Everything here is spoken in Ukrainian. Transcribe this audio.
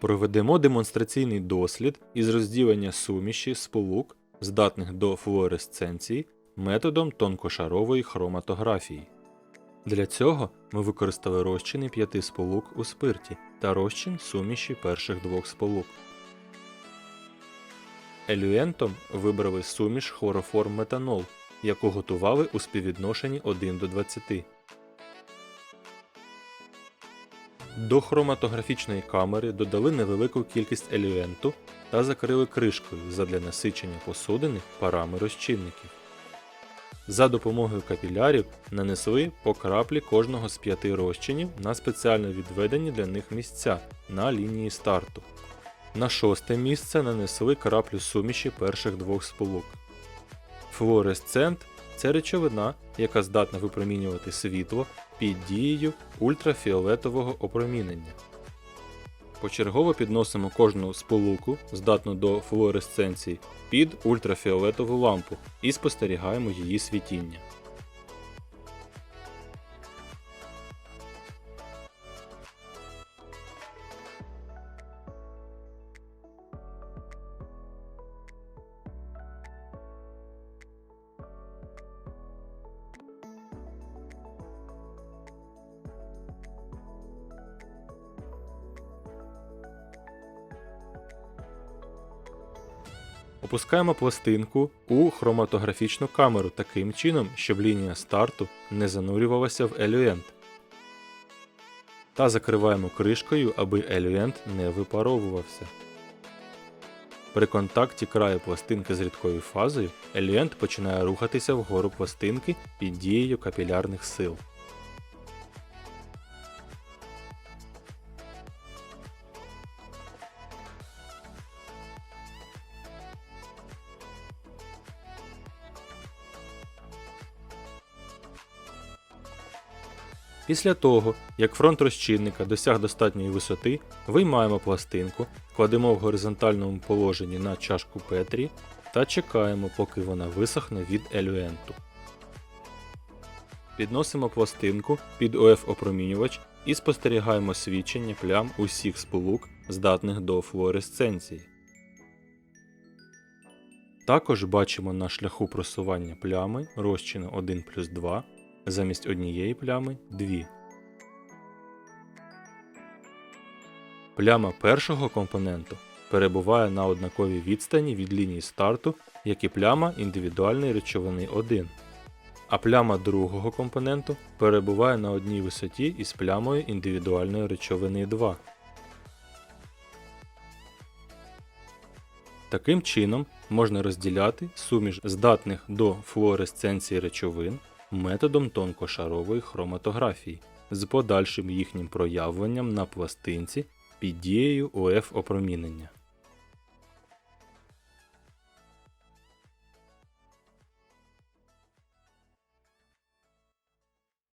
Проведемо демонстраційний дослід із розділення суміші сполук, здатних до флуоресценції, методом тонкошарової хроматографії. Для цього ми використали розчини п'яти сполук у спирті та розчин суміші перших двох сполук. Елюентом вибрали суміш хлороформ метанол, яку готували у співвідношенні 1 до 20. До хроматографічної камери додали невелику кількість елюенту та закрили кришкою задля насичення посудини парами розчинників. За допомогою капілярів нанесли по краплі кожного з п'яти розчинів на спеціально відведені для них місця на лінії старту. На шосте місце нанесли краплю суміші перших двох сполук. Флуоресцент це речовина, яка здатна випромінювати світло під дією ультрафіолетового опромінення. Почергово підносимо кожну сполуку, здатну до флуоресценції, під ультрафіолетову лампу і спостерігаємо її світіння. Опускаємо пластинку у хроматографічну камеру таким чином, щоб лінія старту не занурювалася в елюент. Та закриваємо кришкою, аби елюент не випаровувався. При контакті краю пластинки з рідкою фазою елюент починає рухатися вгору пластинки під дією капілярних сил. Після того, як фронт розчинника досяг достатньої висоти, виймаємо пластинку, кладемо в горизонтальному положенні на чашку Петрі та чекаємо, поки вона висохне від елюенту. Підносимо пластинку під ОФ-опромінювач і спостерігаємо свідчення плям усіх сполук, здатних до флуоресценції. Також бачимо на шляху просування плями розчину 1 плюс 2 замість однієї плями дві. Пляма першого компоненту перебуває на однаковій відстані від лінії старту, як і пляма індивідуальної речовини 1. А пляма другого компоненту перебуває на одній висоті із плямою індивідуальної речовини 2. Таким чином можна розділяти суміш здатних до флуоресценції речовин методом тонкошарової хроматографії з подальшим їхнім проявленням на пластинці під дією ОФ опромінення.